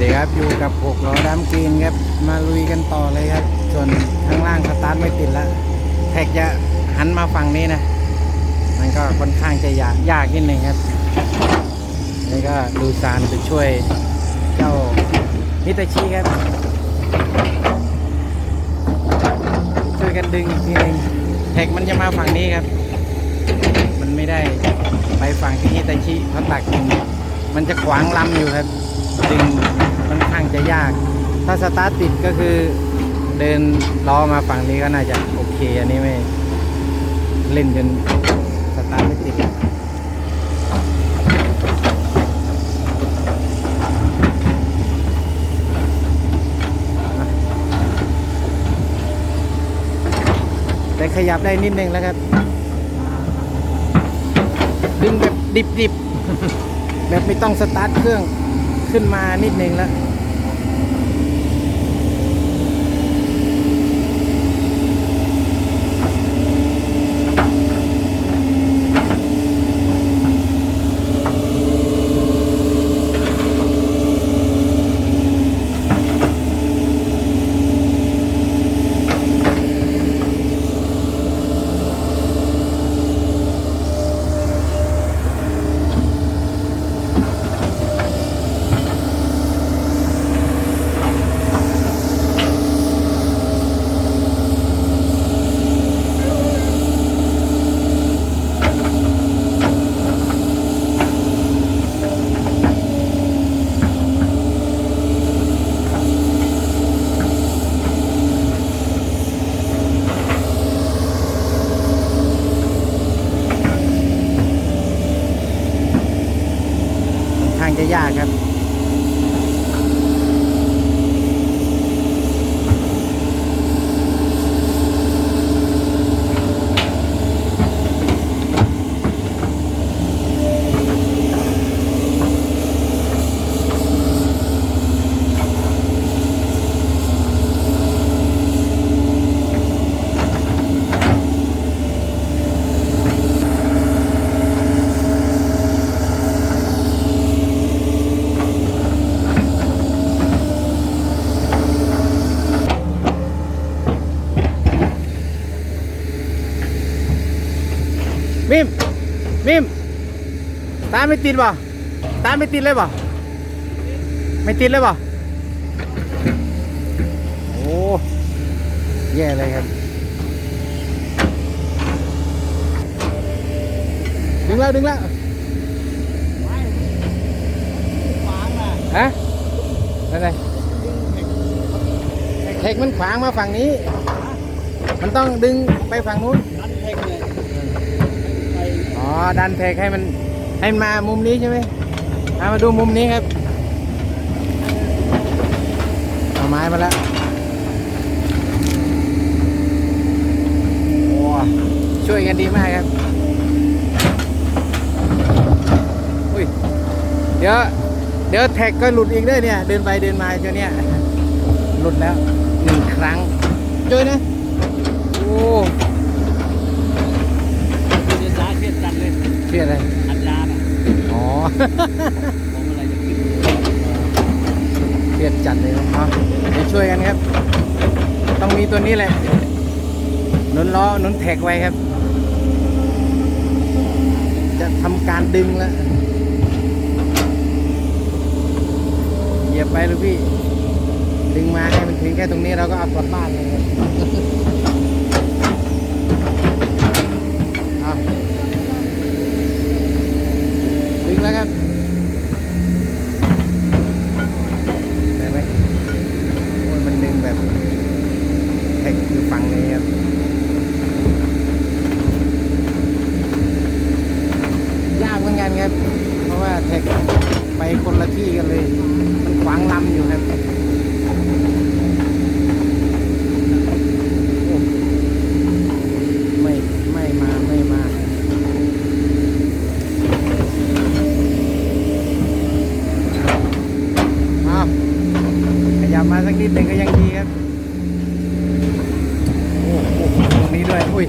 ดีครับอยู่กับหกล้อดำกรีนครับมาลุยกันต่อเลยครับ ส่วนข้างล่างสตาร์ทไม่ติดแล้วแท็กจะหันมาฝั่งนี้นะ มันก็ค่อนข้างจะยากยากนิดหนึ่งครับนี่ก็ดูซานไปช่วยเจ้ามิตาชิครับ ช่วยกันดึงอีกทีหนึงแท็กมันจะมาฝั่งนี้ครับ มันไม่ได้ไปฝั่งที่ฮิตาชิเขาตักดึง มันจะขวางลำอยู่ครับ ดึงค่อนข้างจะยาก ถ้าสตาร์ทติดก็คือเดินล้อมาฝั่งนี้ก็น่าจะโอเค อันนี้ไม่เล่นจนสตาร์ทไม่ติดแต่ขยับได้นิดนึงแล้วครับ ดึงแบบดิบๆ แบบไม่ต้องสตาร์ทเครื่องขึ้นมานิดนึงแล้ว ไม่ติดบ่ตามไม่ติดเลยบ่ไม่ติดเลยบ่โอ้แย่เลยครับดึงแล้วดึงแล้วฮะอะไรเทคมันขวางมาฝั่งนี้ มันต้องดึงไปฝั่งนู้น อ๋อ ดันแทกให้มัน ให้มันมามุมนี้ใช่ไหมเอามาดูมุมนี้ครับเอาไม้มาแล้วโอ้ช่วยกันดีมากครับอุ้ยเดี๋ยวเดี๋ยวแท็กก็หลุดอีกด้วยเนี่ย เดินไปเดินมาเจ้าเนี่ยหลุดแล้วหนึ่งครั้งเจอนะโอ้เดี๋ยวสาเครียดจัดเลยเครียดอะไรอัดยาน่ะ อ๋อผมอะไรจะขึ้นเครียดจัดเลยครับเดี๋ยวช่วยกันครับ ต้องมีตัวนี้แหละนุนล้อนุนแท็กไว้ครับ จะทำการดึงแล้วเหยียบไปลูกพี่ ดึงมาให้มันถึงแค่ตรงนี้เราก็เอากลับบ้านเลยครับเอาดึงแล้วครับ ได้ไหมโอ้ยมันดึงแบบแท็กคือฟังเลยครับ ยากเหมือนกันครับ เพราะว่าแท็กไปคนละที่กันเลย มันขวางลำอยู่ครับโอ้ไม่ไม่มาไม่มาอ้าวขยับมาสัก นิดหนึ่งก็ยังดีครับ โอ้โหตรงนี้ด้วย อุ้ย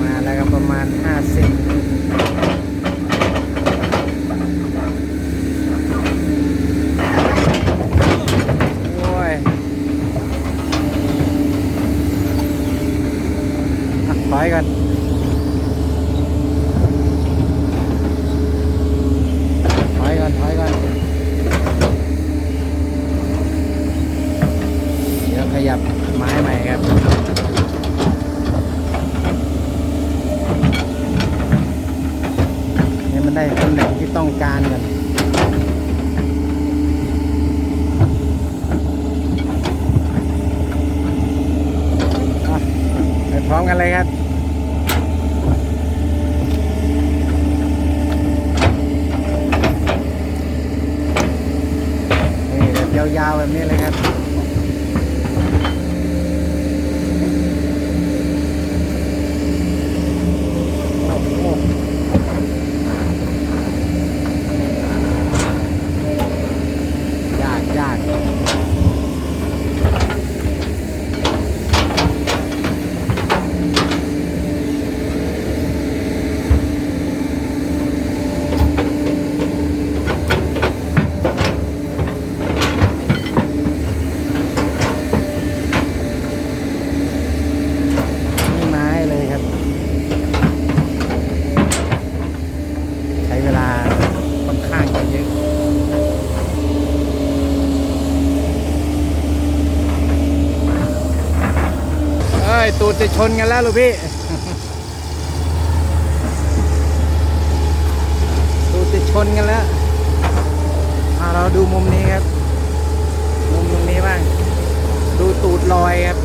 มาแล้วครับประมาณ5เซน มันได้ ตำแหน่งที่ต้องการกันไปพร้อมกันเลยครับนี่แบบยาวๆแบบนี้เลยครับ โอ้โหยากยากนี่ไม้เลยครับ ใช้เวลาค่อนข้างจะเยอะ เอ้ย ตูด จะชนกันแล้วลูกพี่ ตูดจะชนกันแล้วอ่าเราดูมุมนี้ครับ มุมตรงนี้บ้าง ดูตูดลอยครับ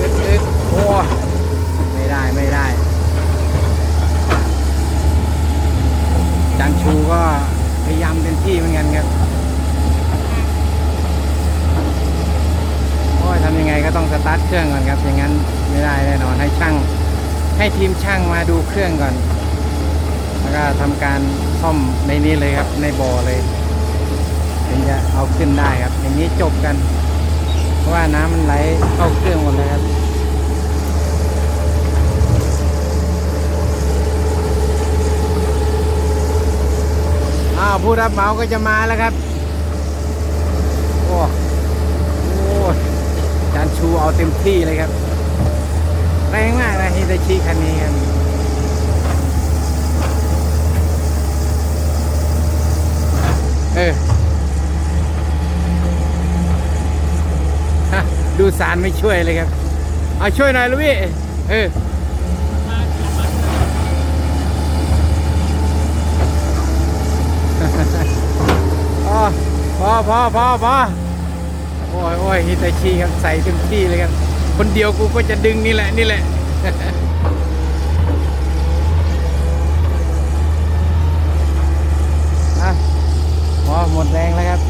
อึดอึดโอ้ไม่ได้ไม่ได้ จานชูก็พยายามเต็มที่เหมือนกันครับ โอ้ยทำยังไงก็ต้องสตาร์ทเครื่องก่อนครับ อย่างนั้นไม่ได้แน่นอนให้ช่าง ให้ทีมช่างมาดู เครื่องก่อน แล้วก็ทำการซ่อมในนี้เลยครับ ในบ่อเลยถึงจะเอาขึ้นได้ครับ อย่างนี้จบกัน เพราะว่าน้ำมันไหลเข้าเครื่องหมดเลยครับอ้าวผู้รับเหมาก็จะมาแล้วครับโอ้โอ้จานชูเอาเต็มที่เลยครับ แรงมากนะฮิตาชิคันนี้ครับ เออดูสารไม่ช่วยเลยครับ เอาช่วยหน่อยลูกพี่เออพอพอพอพอพอโอ้ยโอ้ยฮิตาชิครับใส่เต็มที่เลยครับ คนเดียวกูก็จะดึงนี่แหละนี่แหละพอหมดแรงแล้วครับ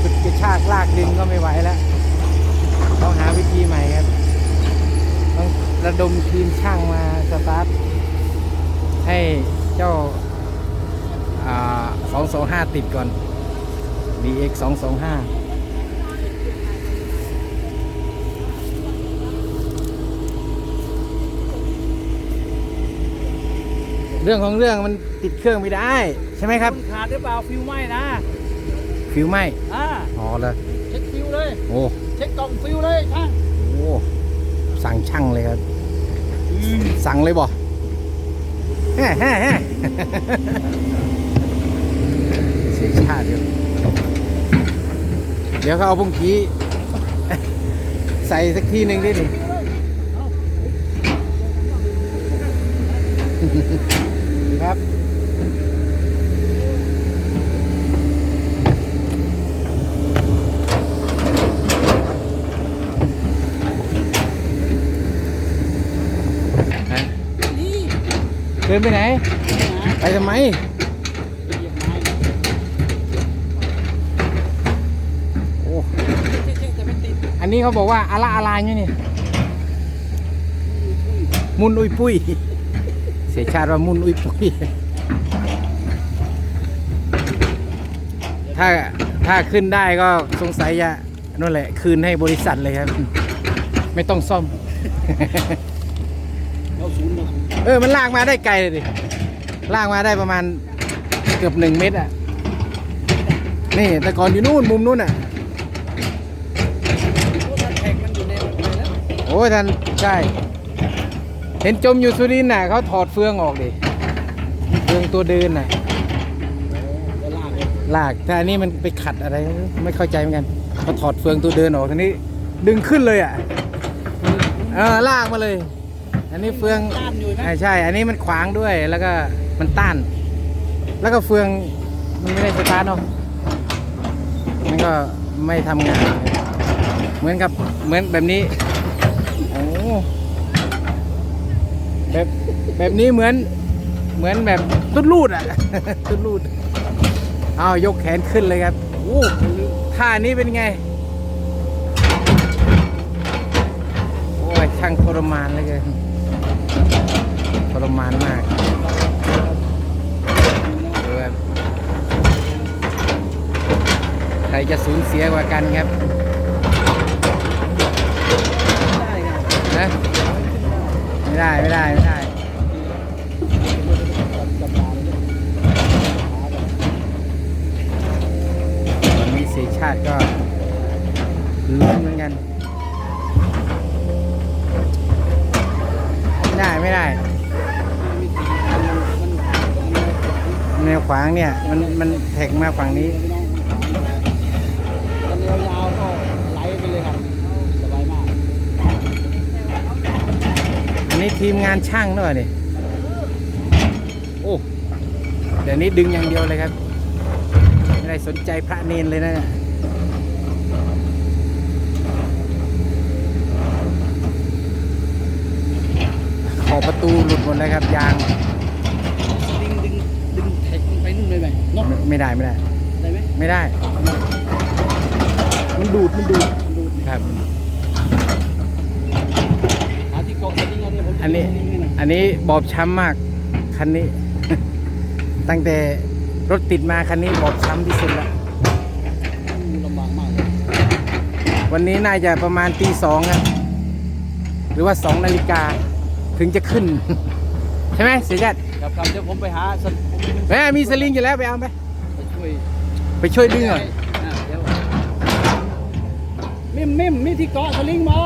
สุดกระชากลากดึงก็ไม่ไหวแล้วต้องหาวิธีใหม่ครับ ต้องระดมทีม ช่างมาสตาร์ทให้เจ้าสองสองห้าติดก่อน DX สองสองห้าเรื่องของเรื่องมันติดเครื่องไม่ได้ ใช่ไหมครับขาดหรือเปล่าฟิวไหมนะฟิวไหมอ่าอ๋อเลยเช็คฟิวเลยโอ้เช็คกล่องฟิวเลยช่างโหสั่งช่างเลยครับ สั่งเลยบ่แฮ่แฮ่แฮ่เสียชาติเดี๋ยวเดี๋ยวเขาเอาพุ่งกี้ใส่สักทีหนึ่งดิหนิครับ ดินไปไหนนะไปทำไมเหยียบไม้โอ้เช็คเช็คแต่ไม่ติดอันนี้เขาบอกว่าอะละอะลายอยู่นี่ มุนอุยปุ้ย เสียชาติว่ามุนอุยปุ้ย ถ้าถ้าขึ้นได้ก็สงสัยจะนั่นแหละ คืนให้บริษัทเลยครับ ไม่ต้องซ่อมเราศูนย์ เออมันลากมาได้ไกลเลยดิลากมาได้ประมาณเกือบหนึ่งเมตรอะนี่แต่ก่อนอยู่นู่นมุมนู่นอะโอ้ยท่านใช่เห็นจมอยู่สุรินทร์น่ะเขาถอดเฟืองออกดิเฟืองตัวเดินน่ะลากแต่อันนี้มันไปขัดอะไร ไม่เข้าใจเหมือนกันเขาถอดเฟืองตัวเดินออกทีนี้ ดึงขึ้นเลยอะเออลากมาเลย ออันนี้เฟืองต้านอยู่ไหมอ่าใช่ อันนี้มันขวางด้วย แล้วก็มันต้าน แล้วก็เฟืองมันไม่ได้สตาร์ทเนาะ มันก็ไม่ทำงาน เหมือนกับเหมือนแบบนี้ โอ้แบบแบบนี้เหมือนเหมือนแบบตุดลูดอะ ตุดลูดเอายกแขนขึ้นเลยครับโอ้ท่านี้เป็นไง โอ้ยช่างทรมานเหลยเกินท รมานมากดูครับใครจะสูญเสียกว่ากันครับได้ครับนะไม่ได้ไม่ได้ไม่ได้วันนี้สีชาติก็ลุ้นเหมือนกัน ไม่ได้ไม่ได้ แนวขวางเนี่ย มันมันแท็กมาฝั่งนี้กันยาวๆก็ไหลไปเลยครับสบายมากอันนี้ทีมงานช่างด้วยนี่โอ้เดี๋ยวนี้ดึงอย่างเดียวเลยครับ ไม่ได้สนใจพระเนนเลยนะเนี่ยขอบประตูหลุดหมดเลยครับยางดึงดึงดึงแท็กมันไปนู่น เลยไหมเนาะไม่ไม่ได้ไม่ได้ ได้ไหมไม่ได้ มันดูดมันดูดดูดครับ หาที่เกาะสลิงเอาเนี่ยผมอันนี้สลิงให้หน่อยอันนี้บอบช้ำมากคันนี้ ตั้งแต่รถติดมาคันนี้บอบช้ำที่สุดแล้วอู้ลำบากมากเลยวันนี้น่าจะประมาณตีสองครับหรือว่าสองนาฬิกาถึงจะขึ้น ใช่ไหมเสียจัดครับครับเดี๋ยวผมไปหาสลิงผมไปดึงแม่มีสลิงอยู่แล้วไปเอาไปไปช่วยไปช่วยดึงหน่อยอะเดี๋ยวมิมมิมมีที่เกาะสลิงมา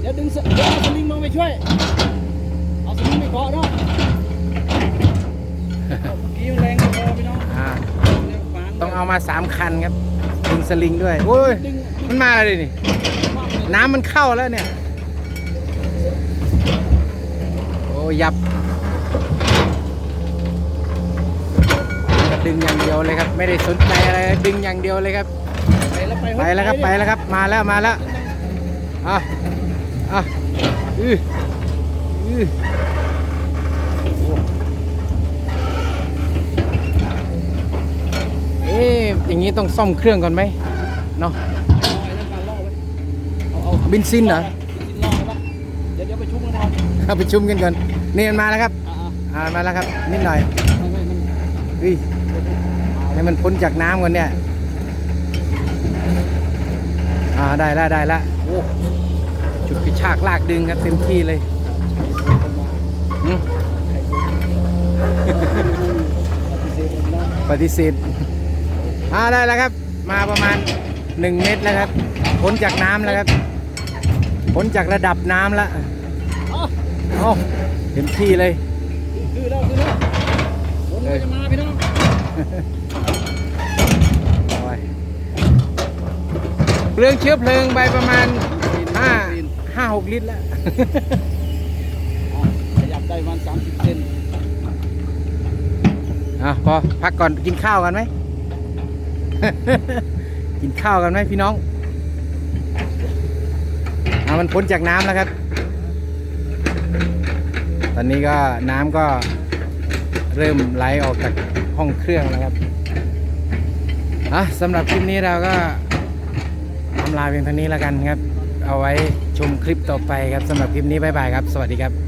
เดี๋ยวดึงสเดี๋ยวเอาสลิงมาไปช่วยเอาสลิงไปเกาะเนาะเมื่อกี้มันแรงไม่พอพี่น้องอ่าเดี๋ยวขวางต้องเอามาสามคันครับดึงสลิงด้วยโอ้ยดึงมันมาเลยนี่มากเลยน้ำมันเข้าแล้วเนี่ยโอ้ยับ ดึงอย่างเดียวเลยครับ ไม่ได้สนใจอะไรดึงอย่างเดียวเลยครับ ไปแล้วครับไปแล้วครับมาแล้วมาแล้วอะอะอืออืออ้เอ๊ะอย่างนี้ต้องซ่อมเครื่องก่อนไหมเนาะเอาเอาเบินซินเหรอเดี๋ยวไปชุบกันก่อนเข้าไปชุมกันก่อนนี่มันมาแล้วครับ อ่ามาแล้วครับนิดหน่อยๆไม่ไม่มันอุ้ย ให้มันพ้นจากน้ำก่อนเนี่ย อ่าได้แล้วได้แล้วโอ้จุดกระชากลากดึงครับเต็มที่เลยอืมปฏิเสธเลยพี่น้องปฏิเสธอ่าได้แล้วครับ มาประมาณ 1 เมตรแล้วครับพ้นจากน้ำแล้วครับพ้นจากระดับน้ำแล้วอ๋อโอ้เต็มที่เลยคือแล้วคือแล้วฝนก็จะมาพี่น้อง โอ้ย เปลืองเชื้อเพลิงไปประมาณห้าห้าหกลิตรแล้วอะขยับได้ประมาณสามสิบเซนอะพอพักก่อนกินข้าวกันไหม กินข้าวกันไหมพี่น้องอะมันพ้นจากน้ำแล้วครับ ตอนนี้ก็น้ำก็เริ่มไหลออกจากห้องเครื่องแล้วครับอะสำหรับคลิปนี้เราก็ทำลาเพียงเท่านี้แล้วกันครับ เอาไว้ชมคลิปต่อไปครับสำหรับคลิปนี้บ๊ายบายครับ สวัสดีครับ